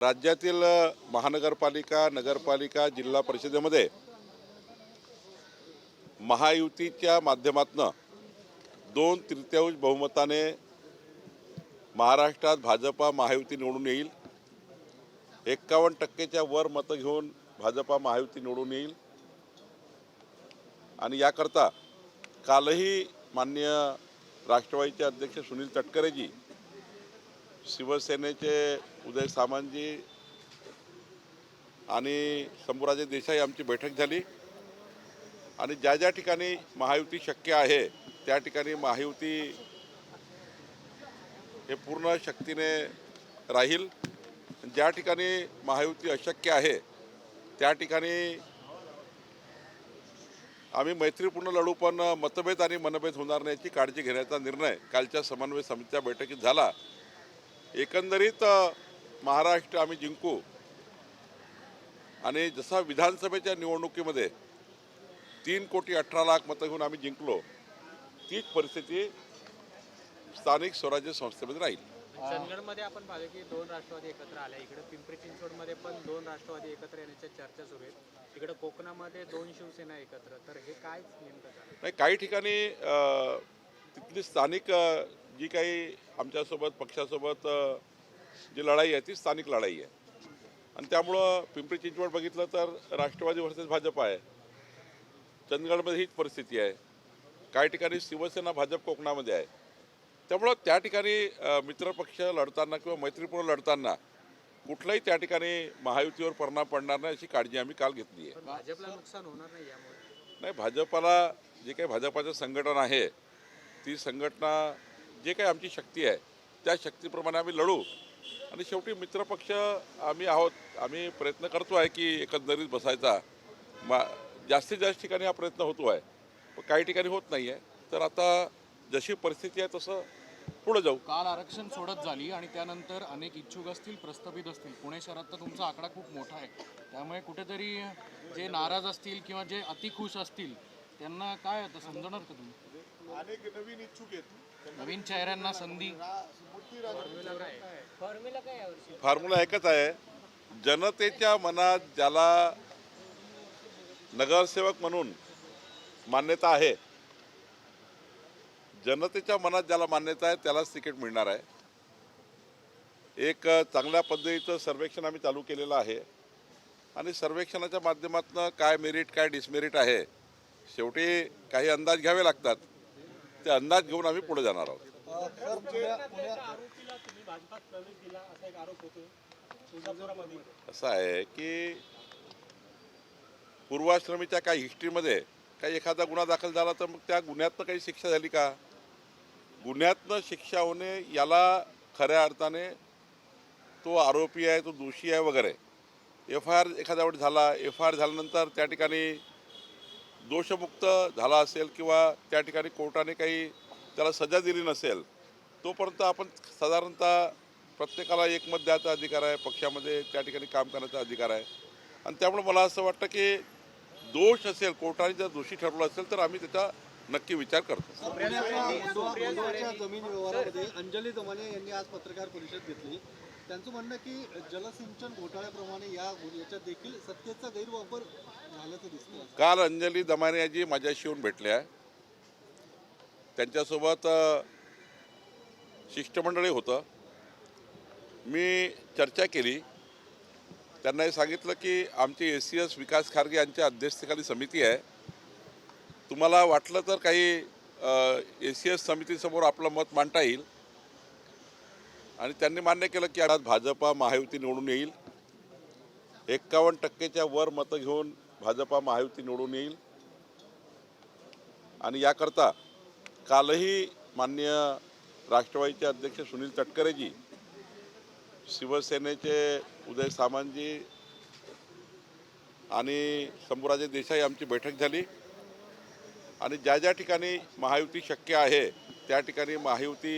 राज्यातील महानगरपालिका नगरपालिका जिल्हा परिषदेमध्ये महायुतीच्या माध्यमातून दोन तृतीयांश बहुमताने महाराष्ट्रात भाजपा महायुती निवडून येईल. एक्कावन्न टक्केच्या वर मतं घेऊन भाजपा महायुती निवडून येईल. आणि याकरता कालही माननीय राष्ट्रवादीचे अध्यक्ष सुनील तटकरेजी शिवसेनेचे उदय सामंतजी आणि शंभूराजे देसाई आमची बैठक झाली. आणि ज्या ज्या ठिकाणी महायुती शक्य आहे त्या ठिकाणी महायुती हे पूर्ण शक्तीने राहील. ज्या ठिकाणी महायुती अशक्य आहे त्या ठिकाणी आम्ही मैत्रीपूर्ण लढू पण मतभेद आणि मनभेद होणार नाही याची काळजी घेण्याचा निर्णय कालच्या समन्वय समितीच्या बैठकीत झाला. एकंदरीत महाराष्ट्र आम्ही जिंकू. आणि जसा विधानसभेच्या निवडणुकीमध्ये तीन कोटी अठरा लाख मतं घेऊन आम्ही जिंकलो तीच परिस्थिती स्थानिक स्वराज्य संस्थेमध्ये राहील. चंदगडमध्ये आपण पाहिलं की दोन राष्ट्रवादी एकत्र आल्या. इकडे पिंपरी चिंचवडमध्ये पण दोन राष्ट्रवादी एकत्र येण्याच्या चर्चा सुरू आहेत. इकडे कोकणामध्ये दोन शिवसेना एकत्र. तर हे काय नेमकं नाही काही ठिकाणी तिथली स्थानिक जी काही आमच्यासोबत पक्षासोबत जी लढाई आहे ती स्थानिक लढाई आहे. आणि त्यामुळं पिंपरी चिंचवड बघितलं तर राष्ट्रवादी वर्सेस भाजप आहे. चंदगडमध्ये हीच परिस्थिती आहे. काही ठिकाणी शिवसेना भाजप कोकणामध्ये आहे. त्यामुळं त्या ठिकाणी मित्रपक्ष लढताना किंवा मैत्रीपूर्ण लढताना कुठलाही त्या ठिकाणी महायुतीवर परिणाम पडणार नाही अशी काळजी आम्ही काल घेतली आहे. भाजपला नुकसान होणार नाही यामुळे. नाही भाजपाला जे काही भाजपाचं संघटन आहे ती संघटना जे काही आमची शक्ती आहे त्या शक्तीप्रमाणे आम्ही लढू. आणि शेवटी मित्रपक्ष आम्ही आहोत. आम्ही प्रयत्न करतो आहे की एकंदरीत बसायचा. मा जास्तीत जास्त ठिकाणी हा प्रयत्न होतो आहे. पण काही ठिकाणी होत नाही आहे तर आता जशी परिस्थिती आहे तसं पुढे जाऊ. काल आरक्षण सोडत झाली आणि त्यानंतर अनेक इच्छुक असतील प्रस्थापित असतील. पुणे शहरात तर तुमचा आकडा खूप मोठा आहे. त्यामुळे कुठेतरी जे नाराज असतील किंवा जे अतिखुश असतील त्यांना काय आता समजणार का तुम्ही? अनेक नवीन इच्छुक आहेत नवीन चेहऱ्यांना संधी. फॉर्म्युला एकच आहे. जनतेच्या मनात ज्याला नगरसेवक म्हणून मान्यता आहे जनतेच्या मनात ज्याला मान्यता आहे त्यालाच तिकीट मिळणार आहे. एक चांगल्या पद्धतीचं सर्वेक्षण आम्ही चालू केलेलं आहे. आणि सर्वेक्षणाच्या माध्यमातून काय मेरिट काय डिसमेरिट आहे शेवटी काही अंदाज घ्यावे लागतात. ते अंदाज घेऊन आम्ही पुढे जाणार आहोत. असं आहे की पूर्वाश्रमीच्या काही हिस्ट्रीमध्ये काही एखादा गुन्हा दाखल झाला तर मग त्या गुन्ह्यातनं काही शिक्षा झाली का? गुन्ह्यातनं शिक्षा होणे याला खऱ्या अर्थाने तो आरोपी आहे तो दोषी आहे वगैरे. एफ आय आर एखाद्या वेळी झाला एफ आय आर झाल्यानंतर त्या ठिकाणी दोषमुक्त झाला असेल किंवा त्या ठिकाणी कोर्टाने काही त्याला सजा दिली नसेल तोपर्यंत आपण साधारणतः प्रत्येकाला एकमत द्यायचा अधिकार आहे पक्षामध्ये त्या ठिकाणी काम करण्याचा अधिकार आहे. आणि त्यामुळे मला असं वाटतं की दोष असेल कोर्टाने जर दोषी ठरवलं असेल तर आम्ही त्याचा नक्की विचार करतो. जमीन व्यवहारामध्ये अंजली दमाने यांनी आज पत्रकार परिषद घेतली. त्यांचं म्हणणं की जलसिंचन घोटाळ्याप्रमाणे या याच्यात देखील सत्तेचा गैरवापर झाल्याचं दिसतं काल अंजली दमानियाजी माझ्याशी येऊन भेटले आहे त्यांच्यासोबत शिष्टमंडळी होतं. मी चर्चा केली. त्यांना हे सांगितलं की आमची A C S Vikas Kharge यांच्या अध्यक्षतेखाली समिती आहे. तुम्हाला वाटलं तर काही ए सी एस समितीसमोर आपलं मत मांडता येईल. आणि त्यांनी मान्य केलं की आज भाजपा महायुती निवडून येईल. एक्कावन्न टक्केच्या वर मतं घेऊन भाजपा महायुती निवडून येईल. आणि याकरता कालही माननीय राष्ट्रवादीचे अध्यक्ष सुनील तटकरेजी शिवसेनेचे उदय सामंतजी आणि शंभूराजे देसाई आमची बैठक झाली. आणि ज्या ज्या ठिकाणी महायुती शक्य आहे त्या ठिकाणी महायुती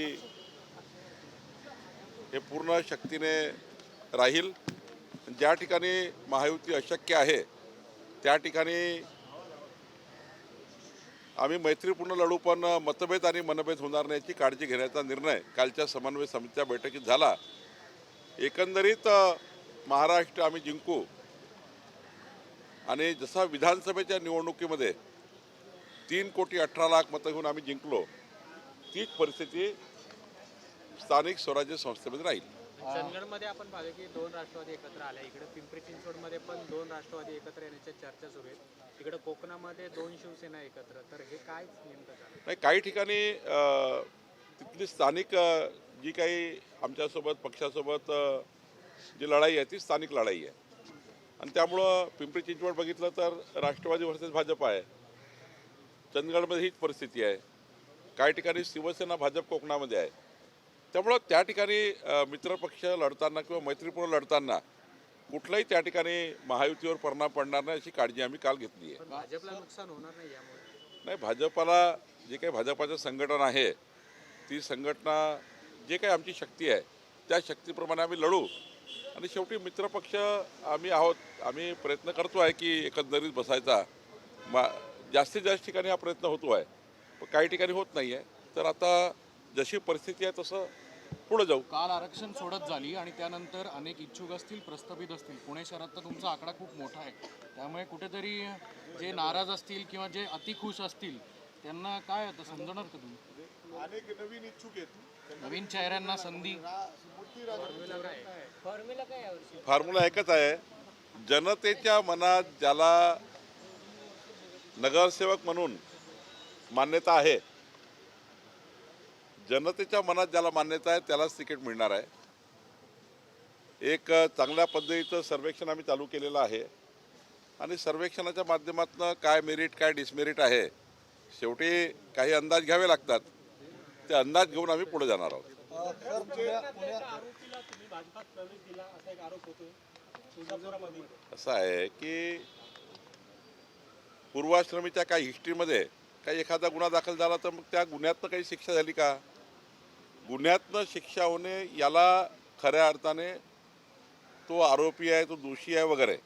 हे पूर्ण शक्तीने राहील. ज्या ठिकाणी महायुती अशक्य आहे त्या ठिकाणी आम्ही मैत्रीपूर्ण लढू पण मतभेद आणि मनभेद होणार नाही काळजी घेण्याचा निर्णय कालच्या समन्वय समितीच्या बैठकीत झाला. एकंदरीत महाराष्ट्र आम्ही जिंकू. आणि जसा विधानसभेच्या निवडणुकीमध्ये तीन कोटी अठरा लाख मतं घेऊन आम्ही जिंकलो तीच परिस्थिती स्थानिक स्वराज्य संस्थेमध्ये राहील. चंदगडमध्ये आपण पाहिलं की दोन राष्ट्रवादी एकत्र आल्या इकडे पिंपरी चिंचवडमध्ये पण दोन राष्ट्रवादी एकत्र येण्याच्या चर्चा सुरू आहेत. इकडे कोकणामध्ये दोन शिवसेना एकत्र. तर हे काय नेमकं झालं? नाही काही ठिकाणी अ, तिथली स्थानिक अ, जी काही आमच्यासोबत पक्षासोबत अ, जी लढाई आहे ती स्थानिक लढाई आहे. आणि त्यामुळं पिंपरी चिंचवड बघितलं तर राष्ट्रवादी वर्सेस भाजप आहे. चंदगडमध्ये हीच परिस्थिती आहे. काही ठिकाणी शिवसेना भाजप कोकणामध्ये आहे. त्यामुळं त्या ठिकाणी मित्रपक्ष लढताना किंवा मैत्रीपूर्ण लढताना कुठलाही त्या ठिकाणी महायुतीवर परिणाम पडणार नाही अशी काळजी आम्ही काल घेतली आहे. भाजपला नुकसान होणार नाही यामुळे. नाही भाजपाला जे काही भाजपाचं संघटन आहे ती संघटना जे काही आमची शक्ती आहे त्या शक्तीप्रमाणे आम्ही लढू. आणि शेवटी मित्रपक्ष आम्ही आहोत आम्ही प्रयत्न करतो आहे की एकंदरीत बसायचा. मा जास्तीत जास्त ठिकाणी हा प्रयत्न होतो आहे. पण काही ठिकाणी होत नाही आहे तर आता जशी परिस्थिती आहे तसं पुढे जाऊ. काल आरक्षण सोडत झाली आणि त्यानंतर अनेक इच्छुक असतील प्रस्थापित असतील. पुणे शहरात तर तुमचा आकडा खूप मोठा आहे. त्यामुळे कुठेतरी जे नाराज असतील किंवा जे अतिखुश असतील त्यांना काय आता समजणार का तुम्ही? अनेक नवीन इच्छुक आहेत. नवीन चेहऱ्यांना संधी. फॉर्म्युला एकच आहे. जनतेच्या मनात ज्याला नगरसेवक म्हणून मान्यता आहे जनतेच्या मनात ज्याला मान्यता आहे त्यालाच तिकीट मिळणार आहे. एक चांगल्या पद्धतीचं सर्वेक्षण आम्ही चालू केलेलं आहे. आणि सर्वेक्षणाच्या माध्यमातून काय मेरिट काय डिसमेरिट आहे शेवटी काही अंदाज घ्यावे लागतात. ते अंदाज घेऊन आम्ही पुढे जाणार आहोत. असं आहे की पूर्वाश्रमीच्या काही हिस्ट्रीमध्ये काही एखादा गुन्हा दाखल झाला तर मग त्या गुन्ह्यातनं काही शिक्षा झाली का? गुन्ह्यातनं शिक्षा होणे याला खऱ्या अर्थाने तो आरोपी आहे तो दोषी आहे वगैरे.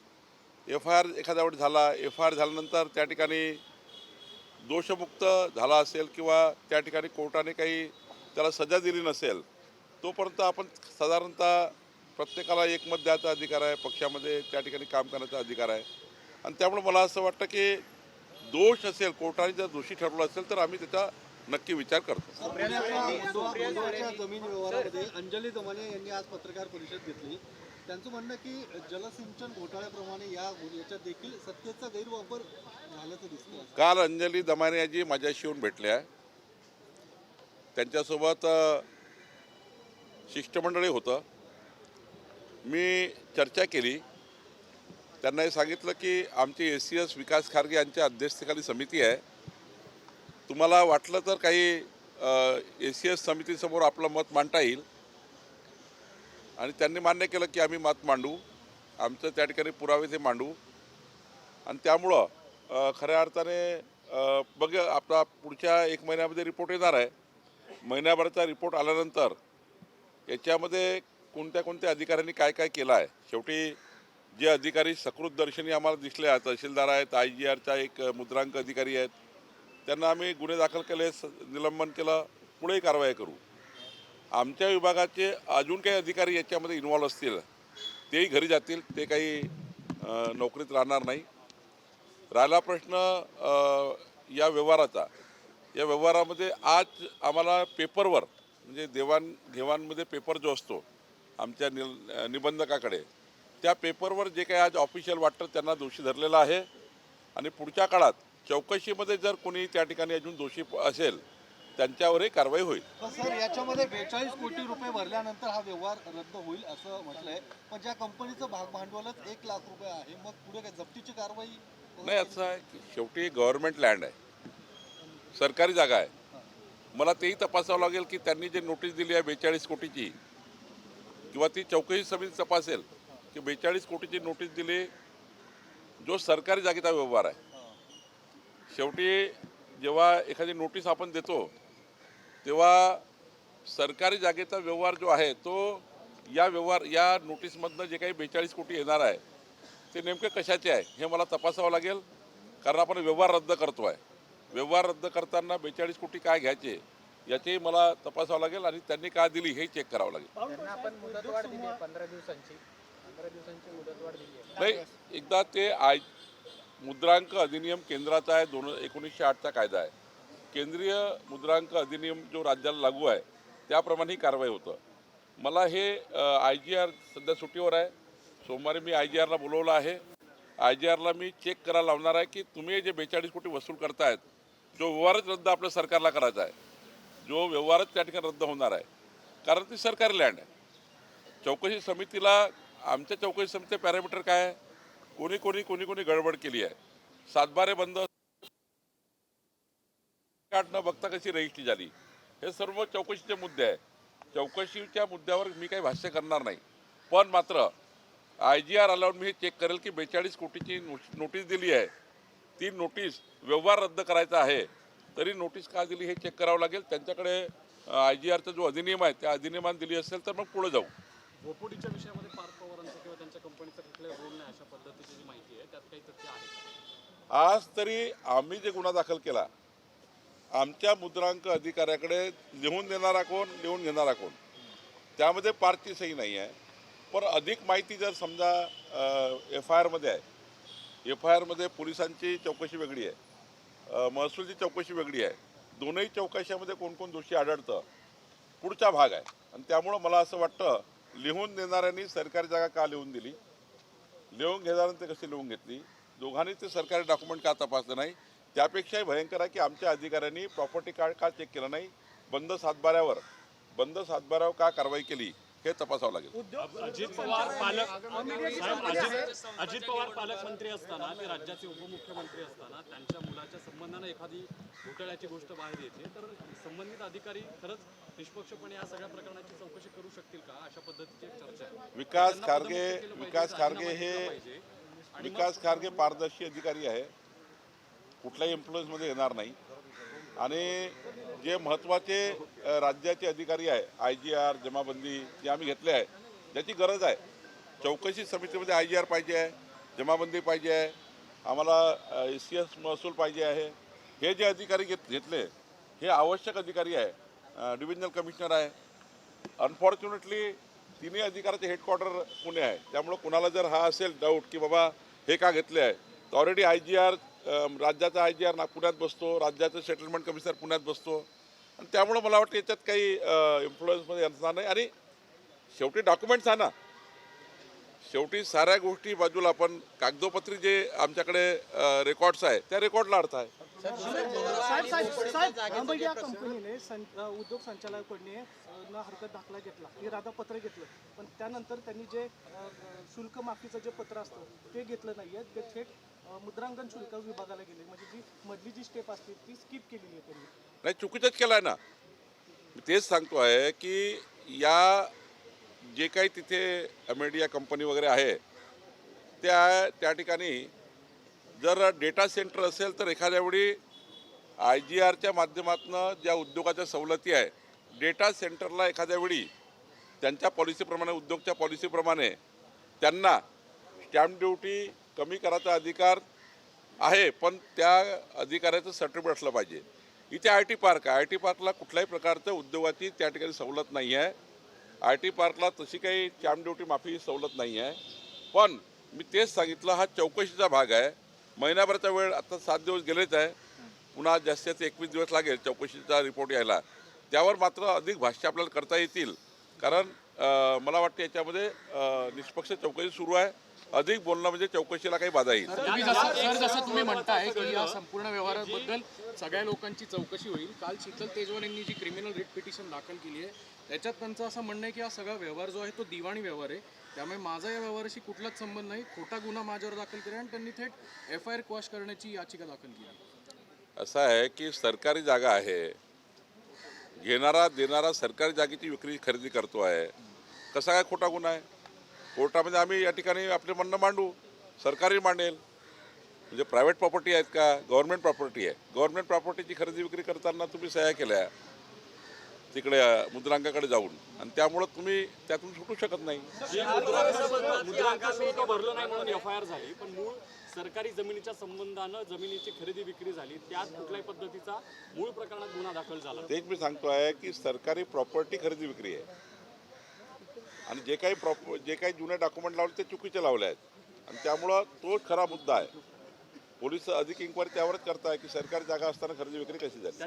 एफ आय आर एखाद्यावर झाला एफ आय आर झाल्यानंतर त्या ठिकाणी दोषमुक्त झाला असेल किंवा त्या ठिकाणी कोर्टाने काही त्याला सजा दिली नसेल तोपर्यंत आपण साधारणतः प्रत्येकाला एकमत द्यायचा अधिकार आहे पक्षामध्ये त्या ठिकाणी काम करण्याचा अधिकार आहे. आणि त्यामुळे मला असं वाटतं की दोष असेल कोर्टाने जर दोषी ठरवलं असेल तर आम्ही त्याचा नक्की विचार करतो. अंजली दमाने यांनी आज पत्रकार परिषद घेतली. त्यांचं म्हणणं की जलसिंचन घोटाळ्याप्रमाणे या याच्यात देखील सत्तेचा गैरवापर झाल्याचं दिसतं काल अंजली दमानियाजी माझ्याशी येऊन भेटले आहे त्यांच्यासोबत शिष्टमंडळी होतं. मी चर्चा केली. त्यांना हे सांगितलं की आमची A C S Vikas Kharge यांच्या अध्यक्षतेखाली समिती आहे. तुम्हाला वाटलं तर काही ए सी एस समितीसमोर आपलं मत मांडता येईल. आणि त्यांनी मान्य केलं की आम्ही मत मांडू. आमचं त्या ठिकाणी पुरावे ते मांडू. आणि त्यामुळं खऱ्या अर्थाने बघ आपला पुढच्या एक महिन्यामध्ये रिपोर्ट येणार आहे. महिन्याभराचा रिपोर्ट आल्यानंतर याच्यामध्ये कोणत्या कोणत्या अधिकाऱ्यांनी काय काय केलं आहे? शेवटी जे अधिकारी सकृत दर्शनी आम्हाला दिसले आहेत तहसीलदार आहेत आय जी आरचा एक मुद्रांक अधिकारी आहेत त्यांना आम्ही गुन्हे दाखल केले निलंबन केलं पुढेही कारवाई करू. आमच्या विभागाचे अजून काही अधिकारी याच्यामध्ये इन्व्हॉल्व असतील तेही घरी जातील ते काही नोकरीत राहणार नाही. राहिला प्रश्न या व्यवहाराचा. या व्यवहारामध्ये आज आम्हाला पेपरवर म्हणजे देवाणघेवाणमध्ये पेपर जो असतो आमच्या नि निबंधकाकडे त्या पेपरवर जे काही आज ऑफिशियल वाटतं त्यांना दोषी धरलेलं आहे. आणि पुढच्या काळात चौकशीमध्ये जर कोणी त्या ठिकाणी अजून दोषी असेल त्यांच्यावरही कारवाई होईल. सर याच्यामध्ये बेचाळीस कोटी रुपये भरल्यानंतर हा व्यवहार रद्द होईल असं म्हटलंय. पण ज्या कंपनीचं भाग भांडवलच एक लाख रुपये आहे मग पुढे काय जप्तीची कारवाई नाही असं आहे की शेवटी गव्हर्नमेंट लँड आहे. सरकारी जागा आहे. मला तेही तपासावं लागेल की त्यांनी जे नोटीस दिली आहे बेचाळीस कोटीची किंवा ती चौकशी समिती तपासेल की बेचाळीस कोटीची नोटीस दिली जो सरकारी जागेचा व्यवहार आहे. शेवटी जेव्हा एखादी नोटीस आपण देतो तेव्हा सरकारी जागेचा व्यवहार जो आहे तो या व्यवहार या नोटीसमधनं जे काही बेचाळीस कोटी येणार आहे ते नेमके कशाचे आहे हे मला तपासावं लागेल. कारण आपण व्यवहार रद्द करतो आहे व्यवहार रद्द करताना बेचाळीस कोटी काय घ्यायचे याचेही मला तपासावं लागेल आणि त्यांनी काय दिली हे चेक करावं लागेल. नाही एकदा ते आय मुद्रांक अधिनियम केंद्राचा आहे दोन एकोणीसशे आठचा कायदा आहे. केंद्रीय मुद्रांक अधिनियम जो राज्याला लागू आहे त्याप्रमाणे ही कारवाई होतं. मला हे आय जी आर सध्या सुट्टीवर आहे. सोमवारी मी आय जी आरला बोलवलं आहे. आय जी आरला मी चेक करायला लावणार आहे की तुम्ही जे बेचाळीस कोटी वसूल करतायत जो व्यवहारच रद्द आपल्या सरकारला करायचा आहे जो व्यवहारच त्या ठिकाणी रद्द होणार आहे. कारण ती सरकारी लँड आहे. चौकशी समितीला आमच्या चौकशी समितीचे पॅरामीटर काय आहे? कोणी कोणी कोणी कोणी गडबड केली आहे. सातबारे बंद न बघता कशी रजिस्ट्री झाली? हे सर्व चौकशीचे मुद्दे आहे चौकशीच्या मुद्द्यावर मी काही भाष्य करणार नाही. पण मात्र आय जी आर आल्यावर मी हे चेक करेल की बेचाळीस कोटीची नोटीस दिली आहे. ती नोटीस व्यवहार रद्द करायचा आहे. तरी नोटीस का दिली हे चेक करावं लागेल? त्यांच्याकडे आय जी आरचा जो अधिनियम आहे त्या अधिनियमात दिली असेल तर मग पुढे जाऊ. ओपोडीच्या विषयामध्ये पार्थ पवारांचं किंवा त्यांच्या कंपनीचं कुठले आज तरी आम्ही जे गुन्हा दाखल केला आमच्या मुद्रांक अधिकाऱ्याकडे लिहून देणारा कोण लिहून घेणारा कोण? त्यामध्ये पारची सही नाही आहे. पण अधिक माहिती जर समजा एफ आय आरमध्ये आहे. एफ आय आरमध्ये पोलिसांची चौकशी वेगळी आहे. महसूलची चौकशी वेगळी आहे. दोनही चौकशामध्ये कोण कोण दोषी आढळतं पुढचा भाग आहे. आणि त्यामुळं मला असं वाटतं लिहून देणाऱ्यांनी सरकारी जागा का लिहून दिली? लिहून घेणाऱ्यांनी ते कशी लिहून घेतली? दोघांनी ते सरकारी डॉक्युमेंट का तपासलं नाही? त्यापेक्षाही भयंकर आहे की आमच्या अधिकाऱ्यांनी प्रॉपर्टी कार्ड का चेक केलं नाही? बंद सातबाऱ्यावर बंद सातबाऱ्यावर का कारवाई केली? हे तपासावं लागेल. अजित पवार पालक साहेब अजित अजित पवार पालकमंत्री असताना ते राज्याचे उपमुख्यमंत्री असताना त्यांच्या मुलाच्या संबंधानं एखादी घोटाळ्याची गोष्ट बाहेर येते तर संबंधित अधिकारी खरंच निष्पक्षपणे या सगळ्या प्रकरणाची चौकशी करू शकतील का? अशा पद्धतीची चर्चा आहे. विकास खारगे विकास खारगे हे विकास खारगे पारदर्शी अधिकारी आहे. कुठल्याही इन्फ्लुएन्समध्ये येणार नाही. आणि जे महत्त्वाचे राज्याचे अधिकारी आहे आय जी आर जमाबंदी जे आम्ही घेतले आहे त्याची गरज आहे. चौकशी समितीमध्ये आय जी आर पाहिजे आहे जमाबंदी पाहिजे आहे आम्हाला ए सी एस महसूल पाहिजे आहे. हे जे अधिकारी घेत घेतले हे आवश्यक अधिकारी आहे. डिव्हिजनल कमिशनर आहे. अनफॉर्च्युनेटली तिन्ही अधिकाराचे हेडक्वार्टर पुणे आहे. त्यामुळं कुणाला जर हा असेल डाऊट की बाबा हे का घेतले आहे तर ऑलरेडी आय जी आर राज्याचा आय जी आर पुण्यात बसतो राज्याचा सेटलमेंट कमिशनर पुण्यात बसतो आणि त्यामुळं मला वाटतं याच्यात काही इन्फ्लुएन्समध्ये असणार नाही आणि शेवटी डॉक्युमेंट्स आहे ना शेवटी साऱ्या गोष्टी बाजूला आपण कागदोपत्री जे आमच्याकडे रेकॉर्ड्स आहे त्या रेकॉर्डला अर्थ आहे कंपनीने उद्योग संचालकाकडने हरकत दाखला घेतला इरादा पत्र घेतलं पण त्यानंतर त्यांनी जे शुल्क माफीचं जे पत्र असतं ते घेतलं नाहीये ते थेट मुद्रांकन शुल्क विभागाला गेले. म्हणजे जी मधली जी स्टेप असते ती स्किप केलेली आहे त्यांनी. नाही चुकीचंच केलं आहे ना. मी तेच सांगतो आहे की या जे काही तिथे अमेडिया कंपनी वगैरे आहे त्या त्या ठिकाणी जर डेटा सेंटर असेल तर एखाद्या वेळी आय जी आरच्या माध्यमातून ज्या उद्योगाच्या सवलती आहे डेटा सेंटरला एखाद्या वेळी त्यांच्या पॉलिसीप्रमाणे उद्योगच्या पॉलिसीप्रमाणे त्यांना स्टॅम्प ड्युटी कमी करायचा अधिकार आहे पण त्या अधिकाऱ्याचं सर्टिफिकेट असलं पाहिजे. इथे आय टी पार्क आहे. आय टी पार्कला कुठल्याही प्रकारचं उद्योगाची त्या ठिकाणी सवलत नाही आहे. आय टी पार्कला तशी काही चॅम ड्युटी माफी सवलत नाही आहे. पण मी तेच सांगितलं हा चौकशीचा भाग आहे. महिनाभराचा वेळ आता सात दिवस गेलेच आहे. पुन्हा जास्तीत एकवीस दिवस लागेल चौकशीचा रिपोर्ट यायला. त्यावर मात्र अधिक भाष्य आपल्याला करता येतील. कारण मला वाटतं याच्यामध्ये निष्पक्ष चौकशी सुरू आहे. अधिक बोलणं म्हणजे चौकशीला काही बाधा येईल. जसं सर जसं तुम्ही म्हणताय की या संपूर्ण व्यवहाराबद्दल सगळ्या लोकांची चौकशी होईल. काल शीतल तेजवाल यांनी जी क्रिमिनल रिट पिटिशन दाखल केली आहे त्याच्यात त्यांचं असं म्हणणं आहे की हा सगळा व्यवहार जो आहे तो दिवाणी व्यवहार आहे. त्यामुळे माझा या व्यवहाराशी कुठलाच संबंध नाही. खोटा गुन्हा माझ्यावर दाखल केला आणि त्यांनी थेट एफ आय आर क्वॉश करण्याची याचिका दाखल केली असं आहे की सरकारी जागा आहे. घेणारा देणारा सरकारी जागेची विक्री खरेदी करतो आहे. कसा काय खोटा गुन्हा आहे? कोर्टामध्ये आम्ही या ठिकाणी आपले म्हणणं मांडू. सरकारी मांडेल. म्हणजे प्रायव्हेट प्रॉपर्टी आहेत का? गव्हर्नमेंट प्रॉपर्टी आहे. गव्हर्नमेंट प्रॉपर्टीची खरेदी विक्री करताना तुम्ही सह्या केल्या. तिकडे मुद्रांकाकडे जाऊन. आणि त्यामुळं तुम्ही त्यातून सुटू शकत नाही. जे मुद्रांक मुद्रांक शुल्क भरलं नाही म्हणून एफ आय आर झाली. पण मूळ सरकारी जमिनीच्या संबंधानं जमिनीची खरेदी विक्री झाली. त्यात कुठल्याही पद्धतीचा मूळ प्रकरणात गुन्हा दाखल झाला. तेच मी सांगतो आहे की सरकारी प्रॉपर्टी खरेदी विक्री आहे. आणि जे काही प्रॉप जे काही जुने डॉक्युमेंट लावले ते चुकीचे लावले आहेत. आणि त्यामुळं तोच खरा मुद्दा आहे. पोलीस अधिक इन्क्वायरी त्यावरच करताय की सरकारी जागा असताना खरेदी विक्री कशी झाली?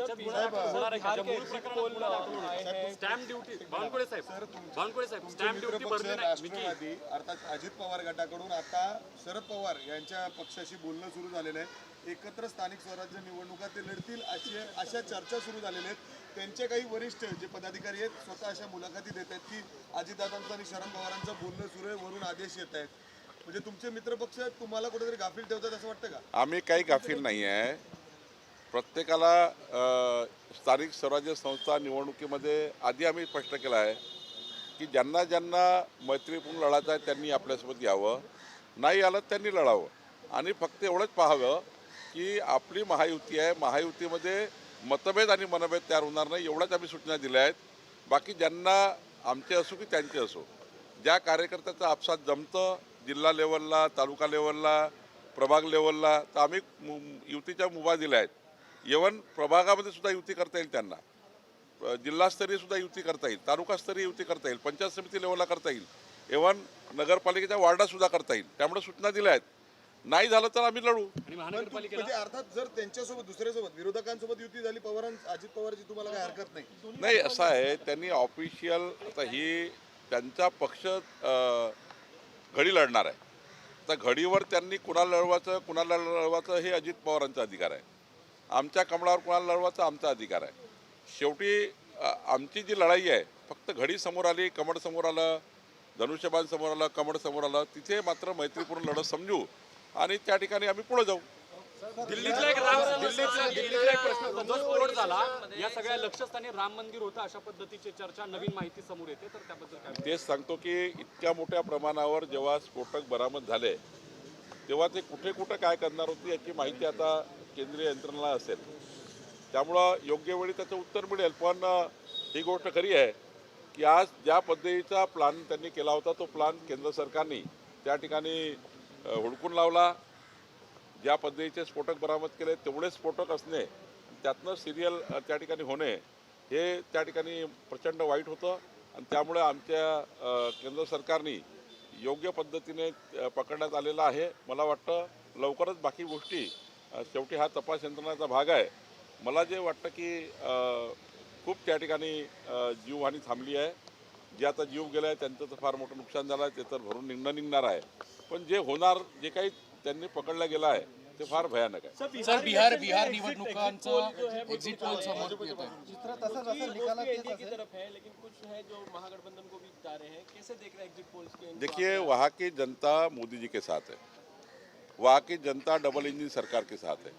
अर्थात अजित पवार गटाकडून आता शरद पवार यांच्या पक्षाशी बोलणं सुरू झालेलं आहे. एकत्र स्थानिक स्वराज्य निवडणुका ते लढतील अशी अशा चर्चा सुरू झालेल्या आहेत. त्यांचे काही वरिष्ठ जे पदाधिकारी आहेत स्वतः अशा मुलाखती देत आहेत की अजितदादांचं आणि शरद पवारांचं बोलणं सुरू आहे वरून आदेश येत आहेत. म्हणजे तुमचे मित्रपक्ष तुम्हाला कुठेतरी गाफील ठेवतात असं वाटतं का? आम्ही काही गाफील नाही आहे. प्रत्येकाला स्थानिक स्वराज्य संस्था निवडणुकीमध्ये आधी आम्ही स्पष्ट केलं आहे की ज्यांना ज्यांना मैत्रीपूर्ण लढायचं आहे त्यांनी आपल्यासोबत यावं. नाही आलं त्यांनी लढावं. आणि फक्त एवढंच पाहावं की आपली महायुती आहे. महायुतीमध्ये मतभेद आणि मनभेद तयार होणार नाही एवढ्याच आम्ही सूचना दिल्या आहेत. बाकी ज्यांना आमचे असो की त्यांचे असो ज्या कार्यकर्त्याचं आपसात जमतं जिल्हा लेवलला तालुका लेवलला प्रभाग लेवलला तर आम्ही मु- युतीच्या मुभा दिल्या आहेत. इवन प्रभागामध्ये सुद्धा युती करता येईल त्यांना. जिल्हास्तरीय सुद्धा युती करता येईल. तालुकास्तरीय युती करता येईल. पंचायत समिती लेवलला करता येईल. इवन नगरपालिकेच्या वार्डासुद्धा करता येईल. त्यामुळे सूचना दिल्या आहेत. नाही झालं तर आम्ही लढू. आणि पण महानगरपालिकेला? म्हणजे अर्थात जर त्यांच्यासोबत दुसऱ्यासोबत विरोधकांसोबत युती झाली पवारां अजित पवारची तुम्हाला काही हरकत नाही. नाही असं आहे त्यांनी ऑफिशियल आता ही त्यांचा पक्ष घडी लढणार आहे. तर घडीवर त्यांनी कुणाला लढवायचं कुणाला लढवायचं हे अजित पवारांचा अधिकार आहे. आमच्या कमळावर कुणाला लढवायचा आमचा अधिकार आहे. शेवटी आमची जी लढाई आहे फक्त घडी समोर आली कमळ समोर आलं धनुष्यबाण समोर आलं कमळ समोर आलं तिथे मात्र मैत्रीपूर्ण लढत समजू. आणि त्या ठिकाणी आम्ही पुढे जाऊ. दिल्लीतला एक राम दिल्लीतला दिल्लीतला एक प्रश्न झाला. या सगळ्या राम मंदिर होतं अशा पद्धतीची चर्चा नवीन माहिती समोर येते. तर त्याबद्दल काय तेच सांगतो की इतक्या मोठ्या प्रमाणावर जेव्हा स्फोटक बरामद झाले तेव्हा ते कुठे कुठे काय करणार होते याची माहिती आता केंद्रीय यंत्रणेला असेल. त्यामुळं योग्य वेळी त्याचं उत्तर मिळेल. पण ही गोष्ट खरी आहे की आज ज्या पद्धतीचा प्लान त्यांनी केला होता तो प्लान केंद्र सरकारने त्या ठिकाणी हुडकून लावला. ज्या पद्धतीचे स्फोटक बरामद केले तेवढे स्फोटक असणे त्यातनं सिरियल त्या ठिकाणी होणे हे त्या ठिकाणी प्रचंड वाईट होतं. आणि त्यामुळे आमच्या केंद्र सरकारने योग्य पद्धतीने पकडण्यात आलेला आहे. मला वाटतं लवकरच बाकी गोष्टी शेवटी हा तपास यंत्रणाचा भाग आहे. मला जे वाटतं की खूप त्या ठिकाणी जीवहानी थांबली आहे. जे आता जीव गेला आहे त्यांचं तर फार मोठं नुकसान झालं आहे. ते तर भरून निघणं निघणार आहे. पण जे होणार जे काही त्यांनी पकडलं गेलं आहे ते फार भयानक आहे. सर बिहार बिहार निवडणुकांचं एक्झिट पोल समोर येत आहे. चित्र तसंच असेल निकालात तेच असेल. तरफ़ है लेकिन कुछ है जो महागठबंधन को भी जा रहे हैं। कैसे देख रहे हैं एग्जिट पोल्स के देखिए वहाँ की जनता मोदी जी के साथ है। वहाँ की जनता डबल इंजन सरकार के साथ है।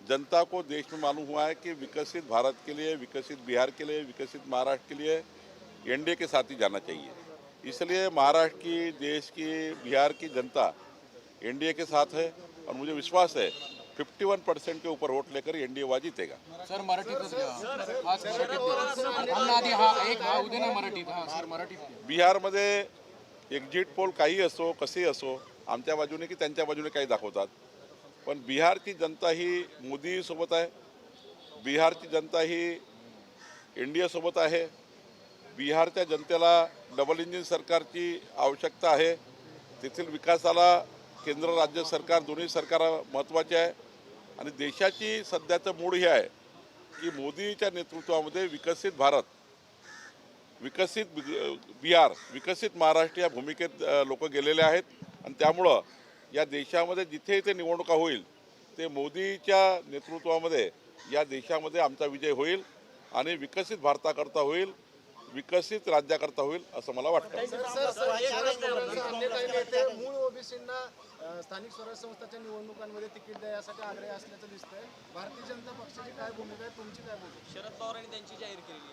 जनता को देश में मालूम हुआ है कि विकसित भारत के लिए विकसित बिहार के लिए विकसित महाराष्ट्र के लिए एनडीए के साथ ही जाना चाहिए। इसलिए महाराष्ट्र की देश की बिहार की जनता एनडीए के साथ है और मुझे विश्वास है 51 परसेंट के ऊपर वोट लेकर एनडीए वा जीतेगा सर मराठीत. बिहारमध्ये एक्झिट पोल काही असो कसेही असो आमच्या बाजूने की त्यांच्या बाजूने काही दाखवतात. पण बिहारची जनता ही मोदीसोबत आहे बिहारची जनता ही इंडियासोबत आहे बिहारच्या जनतेला डबल इंजिन सरकारची आवश्यकता आहे. तेथील विकासाला केंद्र राज्य सरकार दोन्ही सरकार महत्त्वाचे आहे. आणि देशाची सध्याचं मूड हे आहे की मोदीच्या नेतृत्वामध्ये विकसित भारत विकसित बि- बिहार विकसित महाराष्ट्र या भूमिकेत लोक गेलेले आहेत. आणि त्यामुळं या देशामध्ये जिथे इथे निवडणुका होईल ते मोदीच्या नेतृत्वामध्ये या देशामध्ये आमचा विजय होईल आणि विकसित भारताकरता होईल. विकसित राज्याकरता होईल असं मला वाटतं. मूळ ओबीसींना स्थानिक स्वराज्य संस्थाच्या निवडणुकांमध्ये तिकीट द्या यासाठी आग्रही असल्याचं दिसतंय. भारतीय जनता पक्षाची काय भूमिका आहे तुमची काय भूमिका? शरद पवारांनी त्यांची जाहीर केलेली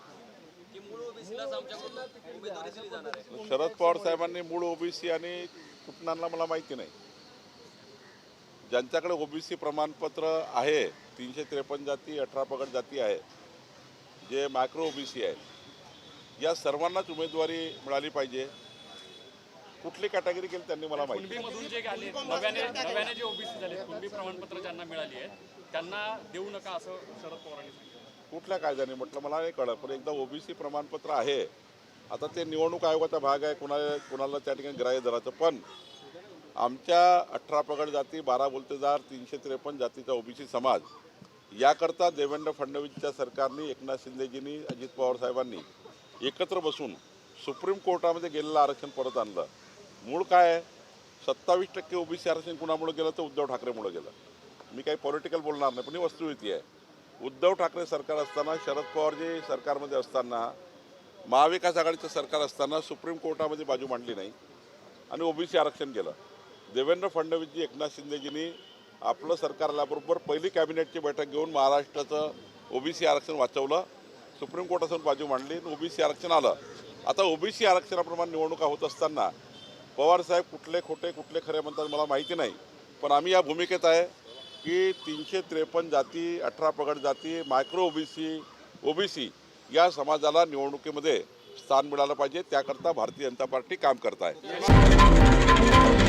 मूळ ओबीसीलाच आमच्याकडून उमेदवारी दिली जाणार आहे. शरद पवार साहेबांनी मूळ ओबीसी आणि कुठणांना मला माहिती नाही. ज्यांच्याकडे ओबीसी प्रमाणपत्र आहे तीनशे त्रेपन्न जाती अठरा पगड जाती आहे जे मायक्रो ओबीसी आहेत या सर्वांनाच उमेदवारी मिळाली पाहिजे. कुठली कॅटेगरी केली त्यांनी मला माहिती नाही. कुणबीमधून जे आले नव्याने नव्याने जे ओबीसी झाले कुणबी प्रमाणपत्र ज्यांना मिळाली आहेत त्यांना देऊ नका असं शरद पवारांनी सांगितलं. कुठल्या कायद्याने? म्हटलं मला नाही कळलं पण एकदा ओबीसी प्रमाणपत्र आहे. आता ते निवडणूक आयोगाचा भाग आहे कोणाला कोणाला त्या ठिकाणी ग्राह्य धरायचं. पण आमच्या अठरा पगड जाती बारा बोलतेदार तीनशे त्रेपन्न जातीचा ओबीसी समाज याकरता देवेंद्र फडणवीसच्या सरकारने एकनाथ शिंदेजींनी अजित पवार साहेबांनी एकत्र बसून सुप्रीम कोर्टामध्ये गेलेलं आरक्षण परत आणलं. मूळ काय आहे? सत्तावीस टक्के ओबीसी आरक्षण कुणामुळे गेलं तर उद्धव ठाकरेमुळे गेलं. मी काही पॉलिटिकल बोलणार नाही पण ही वस्तुस्थिती आहे. उद्धव ठाकरे सरकार असताना शरद पवारजी सरकारमध्ये असताना महाविकास आघाडीचं सरकार असताना सुप्रीम कोर्टामध्ये बाजू मांडली नाही आणि ओबीसी आरक्षण केलं देवेंद्र फडणवीसजी एकनाथ शिंदेजींनी आपलं सरकार आल्याबरोबर पहिली कॅबिनेटची बैठक घेऊन महाराष्ट्राचं ओबीसी आरक्षण वाचवलं. सुप्रीम कोर्टातून बाजू मांडली आणि ओबीसी आरक्षण आलं. आता ओबीसी आरक्षणाप्रमाणे निवडणुका होत असताना पवारसाहेब कुठले खोटे कुठले खरे म्हणतात मला माहिती नाही. पण आम्ही या भूमिकेत आहे की तीनशे त्रेपन्न जाती अठरा पगड जाती मायक्रो ओबीसी ओबीसी या समाजाला निवडणुकीमध्ये स्थान मिळालं पाहिजे. त्याकरता भारतीय जनता पार्टी काम करत आहे.